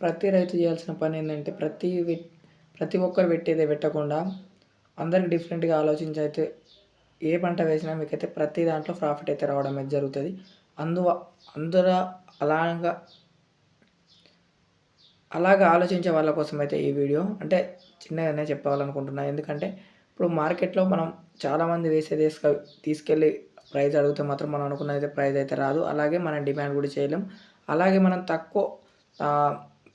ప్రతి రైతు చేయాల్సిన పని ఏంటంటే ప్రతి ప్రతి ఒక్కరు పెట్టేదే పెట్టకుండా అందరికి డిఫరెంట్గా ఆలోచించి అయితే ఏ పంట వేసినా మీకైతే ప్రతి దాంట్లో ప్రాఫిట్ అయితే రావడం అయితే జరుగుతుంది. అందు అందరూ అలాగా అలాగ ఆలోచించే వాళ్ళ కోసం అయితే ఈ వీడియో అంటే చిన్నగానే చెప్పాలనుకుంటున్నా. ఎందుకంటే ఇప్పుడు మార్కెట్లో మనం చాలామంది వేసేది వేసుక తీసుకెళ్ళి ప్రైజ్ అడిగితే మాత్రం మనం అనుకున్నది ప్రైజ్ అయితే రాదు. అలాగే మనం డిమాండ్ కూడా చేయలేం. అలాగే మనం తక్కువ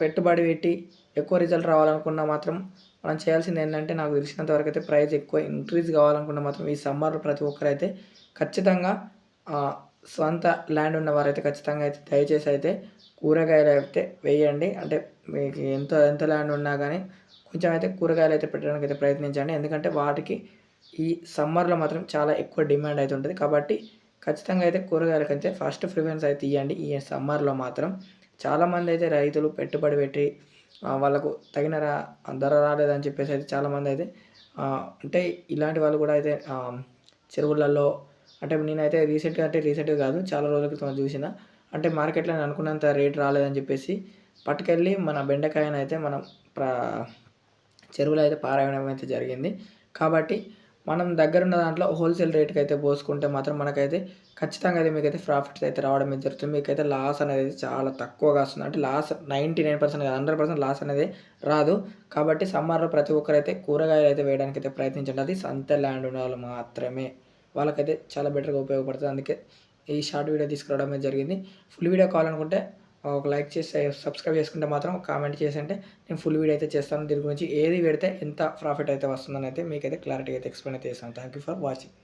పెట్టుబడి పెట్టి ఎక్కువ రిజల్ట్ రావాలనుకున్నా మాత్రం మనం చేయాల్సింది ఏంటంటే నాకు తెలిసినంత వరకు అయితే ప్రైస్ ఎక్కువ ఇంక్రీజ్ కావాలనుకున్న మాత్రం ఈ సమ్మర్లో ప్రతి ఒక్కరైతే ఖచ్చితంగా సొంత ల్యాండ్ ఉన్నవారైతే ఖచ్చితంగా అయితే దయచేసి అయితే కూరగాయలు అయితే వేయండి. అంటే మీకు ఎంత ఎంత ల్యాండ్ ఉన్నా కానీ కొంచెం అయితే కూరగాయలు అయితే పెట్టడానికి అయితే ప్రయత్నించండి. ఎందుకంటే వాటికి ఈ సమ్మర్లో మాత్రం చాలా ఎక్కువ డిమాండ్ అయితే ఉంటుంది. కాబట్టి ఖచ్చితంగా అయితే కూరగాయలకైతే ఫస్ట్ ప్రిఫరెన్స్ అయితే ఇవ్వండి ఈ సమ్మర్లో మాత్రం చాలామంది అయితే రైతులు పెట్టుబడి పెట్టి వాళ్ళకు తగిన ధర రాలేదని చెప్పేసి అయితే చాలామంది అయితే అంటే ఇలాంటి వాళ్ళు కూడా అయితే చెరువులలో అంటే నేనైతే రీసెంట్గా అంటే రీసెంట్గా కాదు చాలా రోజుల క్రితం చూసిన. అంటే మార్కెట్లో నేను అనుకున్నంత రేట్ రాలేదని చెప్పేసి పట్టుకెళ్ళి మన బెండకాయనైతే అయితే మనం ప్ర చెరువులో అయితే పారేయడం అయితే జరిగింది. కాబట్టి మనం దగ్గర ఉన్న దాంట్లో హోల్సేల్ రేట్కి అయితే పోసుకుంటే మాత్రం మనకైతే ఖచ్చితంగా అయితే మీకైతే ప్రాఫిట్స్ అయితే రావడం అయితే జరుగుతుంది. మీకైతే లాస్ అనేది చాలా తక్కువగా వస్తుంది. అంటే loss ninety nine percent hundred percent loss అనేది రాదు. కాబట్టి సమ్మర్లో ప్రతి ఒక్కరైతే కూరగాయలు అయితే వేయడానికి అయితే ప్రయత్నించండి. అది సంత ల్యాండ్ ఉన్న వాళ్ళు మాత్రమే. వాళ్ళకైతే చాలా బెటర్గా ఉపయోగపడుతుంది. అందుకే ఈ షార్ట్ వీడియో తీసుకురావడం జరిగింది. ఫుల్ వీడియో కావాలనుకుంటే ఒక లైక్ చేసి సబ్స్క్రైబ్ చేసుకుంటే మాత్రం కామెంట్ చేసి అంటే నేను ఫుల్ వీడియో అయితే చేస్తాను. దీని గురించి ఏది పెడితే ఎంత ప్రాఫిట్ అయితే వస్తుందని అయితే మీకైతే క్లారిటీ అయితే ఎక్స్ప్లెయిన్ అయితే చేస్తాను. Thank you for watching